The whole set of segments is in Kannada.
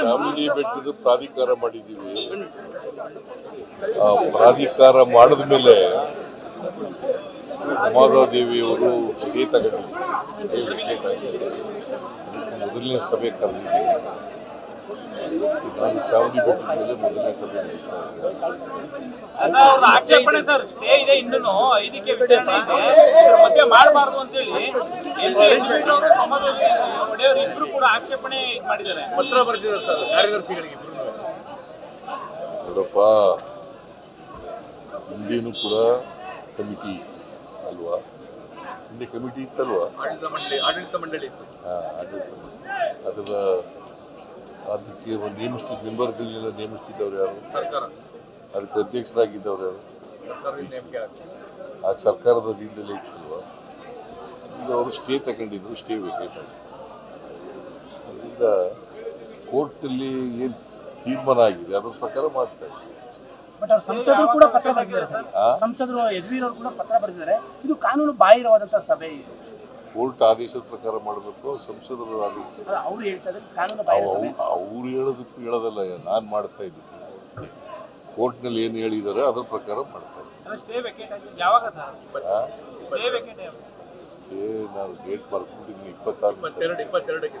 ಚಾಮುಂಡಿ ಬೆಟ್ಟದ ಪ್ರಾಧಿಕಾರ ಮಾಡಿದ್ದೀವಿ. ಆ ಪ್ರಾಧಿಕಾರ ಮಾಡಿದ ಮೇಲೆ ಉಮಾದೇವಿಯವರು ಸ್ಟೇ ಸ್ಟೇ ಮೊದಲನೇ ಸಭೆ ಕರೆದಿದ್ದೀವಿ. ನಾನು ಚಾಮುಂಡಿ ಬೆಟ್ಟದ ಮೇಲೆ ಮೊದಲನೇ ಸಭೆ ಆಕ್ಷೇಪಣೆ ಸರ್, ಸ್ಟೇ ಇದೆ ಇನ್ನೂ ಐದಕ್ಕೆ ವಿಚಾರಣೆ ಇದೆ. ಇದ್ರ ಮಧ್ಯೆ ಮಾಡಬಾರ್ದು ಅಂತ ಒಡೆಯವರು ಇಬ್ರು ಕೂಡ ಆಕ್ಷೇಪಣೆ ಇದ್ ಮಾಡಿದ್ದಾರೆ. ಪತ್ರ ಬರ್ತಿದ್ದಾರೆ ಸರ್ ಕಾರ್ಯದರ್ಶಿಗಳಿಗೆ. ನೋಡಪ್ಪ ಹಿಂದೇನು ಕೂಡ ಕಮಿಟಿ ಅಲ್ವಾ? ಹಿಂದೆ ಕಮಿಟಿ ಇತ್ತಲ್ವಾ? ಆಡಳಿತ ಮಂಡಳಿ ಆಡಳಿತ ಮಂಡಳಿ ಇತ್ತು. ಆ, ಆಡಳಿತ ಮಂಡಳಿ. ಅದರ ಅದಕ್ಕೆ ಒಂದು ನೇಮಿಸ್ತಿದ್ದ ಮೆಂಬರ್ಗಳನ್ನೆಲ್ಲ ನೇಮಿಸ್ತಿದ್ದವ್ರು ಯಾರು? ಸರ್ಕಾರ. ಅದಕ್ಕೆ ಅಧ್ಯಕ್ಷರಾಗಿದ್ದವ್ರು ಯಾರು. ಆ ಸರ್ಕಾರದ ದಿನದಲ್ಲೇ ಇತ್ತಲ್ವಾ? ಈಗ ಅವರು ಸ್ಟೇ ತಗೊಂಡಿದ್ರು ಸ್ಟೇ ವೇಕೇಟ್ ಆಗಿದೆ. ಅದರಿಂದ ಕೋರ್ಟಲ್ಲಿ ಏನು ತೀರ್ಮಾನ ಆಗಿದೆ? ಅದರ ಪ್ರಕಾರ ಮಾಡ್ತಾ ಇದ್ದಾರೆ ಬಟ್ ಅವ್ರು ಸಂಸದರು ಕೂಡ ಪತ್ರ ಬರೆದಿದ್ದಾರೆ ಸರ್. ಆ? ಸಂಸದರು ಯದುವೀರ್ ಅವರು ಕೂಡ ಪತ್ರ ಬರೆದಿದ್ದಾರೆ. ಇದು ಕಾನೂನು ಬಾಹಿರವಾದಂತಹ ಸಭೆ ಇದು. ಕೋರ್ಟ್ ಆದೇಶದ ಪ್ರಕಾರ ಮಾಡಬೇಕು ಸಂಸದರ ಆದೇಶ ಅವ್ರು ಹೇಳ್ತಾ ಇದ್ದಾರೆ ಕಾನೂನು ಬಾಹಿರ ಸಭೆ. ಅವ್ರು ಹೇಳೋದಕ್ಕೂ ಹೇಳೋದಲ್ಲ ನಾನು ಮಾಡ್ತಾ ಇದ್ದೀನಿ. ಕೋರ್ಟ್ನಲ್ಲಿ ಏನು ಹೇಳಿದ್ದಾರೆ ಅದ್ರ ಪ್ರಕಾರ ಮಾಡ್ತಾ ಇದ್ದೀನಿ. ಸ್ಟೇ ವೆಕೇಟ್ ಆಗಿದೆ ಯಾವಾಗ ಸರ್? ಸ್ಟೇ ವೆಕೇಟ್ ಅಷ್ಟೇ ನಾನು ಡೇಟ್ ಮರ್ತ್ಬಿಟ್ಟಿದ್ದೀನಿ ಇಪ್ಪತ್ತಾರು ಇಪ್ಪತ್ತೆರಡು ಇಪ್ಪತ್ತೆರಡಕ್ಕೆ.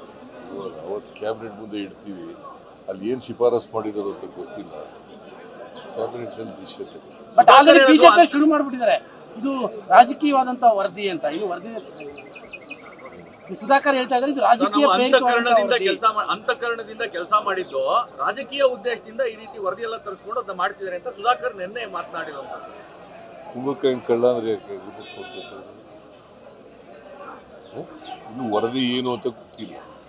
ಅವತ್ತು ಕ್ಯಾಬಿನೆಟ್ ಮುಂದೆ ಇಡ್ತೀವಿ. ಅಲ್ಲಿ ಏನು ಶಿಫಾರಸ್ ಮಾಡಿದಾರೋ ಅಂತ ಗೊತ್ತಿಲ್ಲ. ಕ್ಯಾಬಿನೆಟ್ನಲ್ಲಿ ಡಿಸಿಷನ್ ತಗೊಂಡು ಬಟ್ ಆಲ್ರೆಡಿ ಬಿಜೆಪಿ ಶುರು ಮಾಡಿಬಿಟ್ಟಿದ್ದಾರೆ. ಇದು ರಾಜಕೀಯವಾದಂತಹ ವರದಿ ಅಂತ. ಇದು ವರದಿ ಸುಧಾಕರ್ ಹೇಳ್ತಾ ಇದ್ದಾರೆ ಇದು ರಾಜಕೀಯ ಅಂತಃಕರಣದಿಂದ ಕೆಲಸ ಅಂತಃಕರಣದಿಂದ ಕೆಲಸ ಮಾಡಿದ್ದು ರಾಜಕೀಯ ಉದ್ದೇಶದಿಂದ ಈ ರೀತಿ ವರದಿ ಎಲ್ಲ ತರಿಸ್ಕೊಂಡು ಅದನ್ನ ಮಾಡ್ತಿದ್ದಾರೆ ಅಂತ ಸುಧಾಕರ್ ನಿನ್ನೆ ಮಾತನಾಡಿದ್ರು ಕುಂಭಕಾಯಿ ಕಳ್ಳ ಅಂದ್ರೆ ಯಾಕೆ? ಇನ್ನು ವರದಿ ಏನು ಅಂತ ಗೊತ್ತಿಲ್ಲ.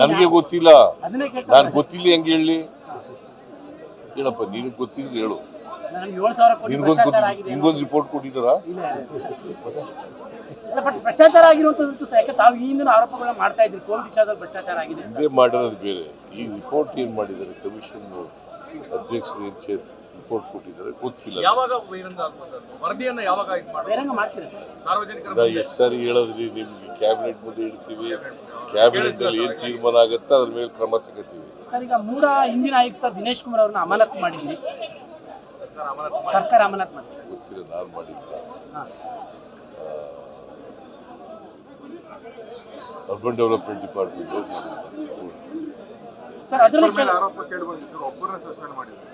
ನನಗೆ ಗೊತ್ತಿಲ್ಲ. ನಾನು ಗೊತ್ತಿಲ್ಲ ಹೆಂಗೆ ಹೇಳಿ. ಹೇಳಪ್ಪ ನಿನಗೆ ಗೊತ್ತಿದ್ರೆ ಹೇಳು. ನಿನ್ಗೊಂದು ನಿನ್ಗೊಂದು ರಿಪೋರ್ಟ್ ಕೊಟ್ಟಿದ್ದಾರ? ಇಲ್ಲ, ಇಲ್ಲ. ಇಲ್ಲ ಬಟ್ ಭ್ರಷ್ಟಾಚಾರ ಆಗಿರುವಂತದ್ದು ಯಾಕೆ ತಾವು ಈ ಹಿಂದಿನ ಆರೋಪಗಳನ್ನ ಮಾಡ್ತಾ ಇದ್ರಿ ಕೋವಿಡ್ ವಿಚಾರದಲ್ಲಿ ಭ್ರಷ್ಟಾಚಾರ ಆಗಿದೆ ಅಂತ. ಹಿಂದೆ ಮಾಡಿರೋದು ಬೇರೆ. ಈ ರಿಪೋರ್ಟ್ ಏನ್ ಮಾಡಿದ್ದಾರೆ? ಕಮಿಷನ್ ಅಧ್ಯಕ್ಷರು ಏನ್ ಚೇರ್ ರಿಪೋರ್ಟ್ ಕೊಟ್ಟಿದ್ದಾರೆ? ಗೊತ್ತಿಲ್ಲ. ಯಾವಾಗ ಯಾವಾಗ ಸಾರ್ವಜನಿಕರ ಎಷ್ಟು ಸಾರಿ ಹೇಳೋದ್ರಿ ನಿಮ್ಗೆ ಕ್ಯಾಬಿನೆಟ್ ಮುಂದೆ ಇಡ್ತೀವಿ. ಕ್ಯಾಬಿನೆಟ್ ಅಲ್ಲಿ ಏನ್ ತೀರ್ಮಾನ ಆಗುತ್ತೆ ಅದ್ರ ಮೇಲೆ ಕ್ರಮ ತಗೋತೀವಿ. ಸರ್ ಈಗ ಮೂಡ ಹಿಂದಿನ ಆಯುಕ್ತ ದಿನೇಶ್ ಕುಮಾರ್ ಅವ್ರನ್ನ ಅಮಾನತ್ ಮಾಡಿದ್ವಿ ಸರ್ಕಾರ ಅಮಾನತು ಮಾಡಿ ಗೊತ್ತಿಲ್ಲ ನಾನು ಮಾಡಿದ್ದ. ಅರ್ಬನ್ ಡೆವಲಪ್ಮೆಂಟ್ ಡಿಪಾರ್ಟ್ಮೆಂಟ್ ಸರ್ ಅದರಲ್ಲಿ ಆರೋಪ ಕೇಳಿ ಬಂದಿತ್ತು ಒಬ್ಬರನ್ನ ಸಸ್ಪೆಂಡ್ ಮಾಡಿದ್ರು.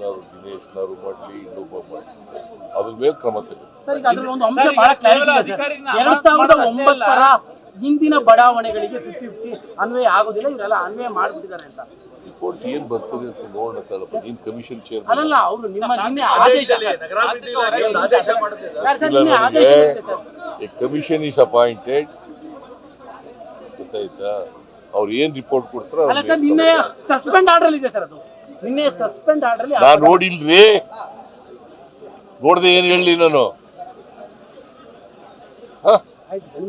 ಇನ್ನಾರು ದಿನೇಶ್ನಾರು ಮಾಡಲಿ ಇನ್ನೊಬ್ಬ ಮಾಡಲಿ. ಅದ್ರ ಮೇಲೆ ಕ್ರಮ ತೆಗೆದು. ಹಿಂದಿನ ಬಡಾವಣೆಗಳಿಗೆ ಫಿಫ್ಟಿ ಫಿಫ್ಟಿ ಅನ್ವಯ ಆಗೋದಿಲ್ಲ ಇವರೆಲ್ಲ ಅನ್ವಯ ಮಾಡಿಬಿಟ್ಟಿದ್ದಾರೆ ಅಂತ. ರಿಪೋರ್ಟ್ ಏನ್ ಬರ್ತದೆ ಅಂತ ನೋಡೋಣ ತಡಪ್ಪ ನೀನ್ ಕಮಿಷನ್ ಚೇರ್ ಅಲ್ಲಲ್ಲ ಅವರು ನಿಮ್ಮ ನಿನ್ನೆ ಆದೇಶ ಎ ಕಮಿಷನ್ ಇಸ್ ಅಪಾಯಿಂಟೆಡ್ ಗೊತ್ತಾಯ್ತಾ? ಅವ್ರು ಏನ್ ರಿಪೋರ್ಟ್ ಕೊಡ್ತಾರೋ ಅಲ್ಲ ಸರ್ ನಿನ್ನೆ ಸಸ್ಪೆಂಡ್ ಆರ್ಡರ್ ಇದೆ ಸರ್ ಅದು. ನಿನ್ನೆ ಸಸ್ಪೆಂಡ್ ಆರ್ಡರ್ ನಾನ್ ನೋಡಿಲ್ರಿ ನೋಡ್ದೆ ಏನ್ ಹೇಳಿ ನಾನು?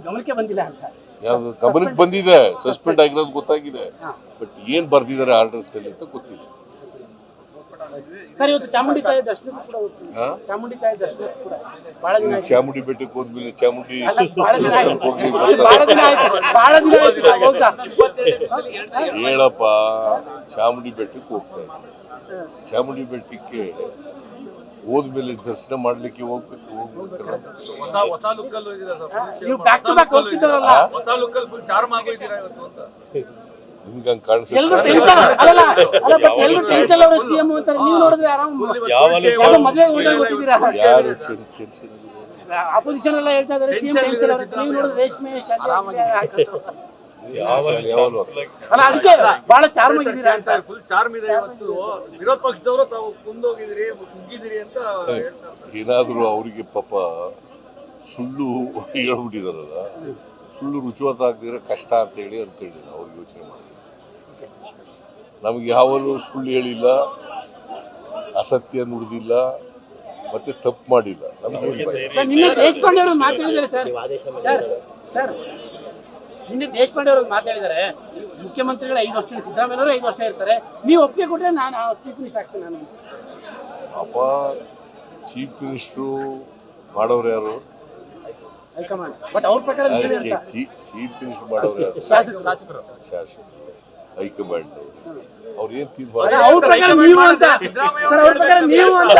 ಗಮನಕ್ಕೆ ಬಂದಿಲ್ಲ ಅಂತ. ಯಾವ್ದು ಗಮನಕ್ಕೆ ಬಂದಿದೆ ಸಸ್ಪೆಂಡ್ ಆಗಿರೋದು ಗೊತ್ತಾಗಿದೆ. ಬಟ್ ಏನ್ ಬರ್ದಿದ್ದಾರೆ ಆರ್ಡರ್ಸ್ ಅಲ್ಲಿ ಅಂತ ಗೊತ್ತಿಲ್ಲ. ಸರ್ ಇವತ್ತು ಚಾಮುಂಡಿ ತಾಯಿ ಕೂಡ ಚಾಮುಂಡಿ ತಾಯಿ ದರ್ಶನಕ್ಕೂ ಕೂಡ. ಬಹಳ ದಿನ ಆಯ್ತು. ಚಾಮುಂಡಿ ಬೆಟ್ಟಕ್ಕೆ ಹೋದ್ಮೇಲೆ ಚಾಮುಂಡಿ ಅಲ್ಲ, ಬಹಳ ದಿನ ಆಯ್ತು. ದೇವಸ್ಥಾನಕ್ಕೆ ಹೋಗಿ ಬಹಳ ದಿನ ಆಯ್ತು. ಬಹಳ ದಿನ ಆಯ್ತು ನಾವು ಹೇಳಪ್ಪ. ಚಾಮುಂಡಿ ಬೆಟ್ಟಕ್ಕೆ ಹೋಗ್ತಾ ಇದ್ದೆ. ಚಾಮುಂಡಿ ಬೆಟ್ಟಕ್ಕೆ ಹೋದ್ಮೇಲೆ ದರ್ಶನ ಮಾಡ್ಲಿಕ್ಕೆ ಹೋಗ್ಬೇಕು ಹೋಗ್ಬೇಕಲ್ಲ. ನಿಮ್ಗೆ ಹಂಗ್ ಕಾಣಿಸುತ್ತೆ? ಯಾರು ಟೆನ್ಷನ್ ಅಪೋಸಿಷನ್ ಎಲ್ಲ ಹೇಳ್ತಾ ಇದಾರೆ ಸಿಎಂ ಟೆನ್ಷನ್ ಅವ್ರ. ನೀವು ನೋಡಿದ್ರೆ ರೇಷ್ಮೆ ಅಲ್ಲ ಅದಕ್ಕೆ ಬಹಳ ಚಾರ್ಮ್ ಆಗಿದ್ದೀರಾ ಅಂತ. ಫುಲ್ ಚಾರ್ಮ್ ಇದೆ ಇವತ್ತು. ವಿರೋಧ ಪಕ್ಷದವರು ತಾವು ಕುಂದೋಗಿದ್ದೀರಿ ಕುಗ್ಗಿದ್ದೀರಿ ಅಂತ ಹೇಳ್ತಾರೆ ಏನಾದರೂ ಅವರಿಗೆ ಪಾಪ ಸುಳ್ಳು ಹೇಳ್ಬಿಟ್ಟಿದಾರಲ್ಲ ಸುಳ್ಳು ರುಚಿವತ್ತಾಗದಿರೋ ಕಷ್ಟ ಅಂತ ಹೇಳಿ ಅನ್ಕೊಂಡಿಲ್ಲ ಅವ್ರಿಗೆ ಯೋಚನೆ ಮಾಡಿ ನಮ್ಗೆ ಯಾವಲ್ಲೂ ಸುಳ್ಳು ಹೇಳಿಲ್ಲ ಅಸತ್ಯ ನುಡಿದಿಲ್ಲ ಮತ್ತೆ ತಪ್ಪು ಮಾಡಿಲ್ಲ. ನಮ್ಗೆ ನಿನ್ನೆ ದೇಶಪಾಂಡೆ ಅವರು ಮಾತಾಡಿದ್ದಾರೆ ಮುಖ್ಯಮಂತ್ರಿಗಳು ಐದು ವರ್ಷ ಸಿದ್ದರಾಮಯ್ಯ ಅವರು ಐದು ವರ್ಷ ಇರ್ತಾರೆ ನೀವು ಒಪ್ಪಿಗೆ ಕೊಟ್ಟರೆ ನಾನು ಚೀಫ್ ಮಿನಿಸ್ಟರ್ ಆಗ್ತೇನೆ ನಾನು. ಅಪ್ಪ ಚೀಫ್ ಮಿನಿಸ್ಟ್ರು ಮಾಡೋರು ಯಾರು? ಹೈಕಮಾಂಡ್. ಬಟ್ ಅವ್ರ ಪ್ರಕಾರ ನೀವೇ ಅಂತ. ಚೀಫ್ ಮಿನಿಸ್ಟರ್ ಮಾಡೋರು ಯಾರು? ಶಾಸಕರು ಶಾಸಕರು. ಶಾಸಕ ಹೈಕಮಾಂಡ್. ಅವ್ರು ಏನ್ ತೀರ್ಮಾನ? ಅವ್ರ ಪ್ರಕಾರ ನೀವು ಅಂತ. ಸರ್ ಅವ್ರ ಪ್ರಕಾರ ನೀವು ಅಂತ.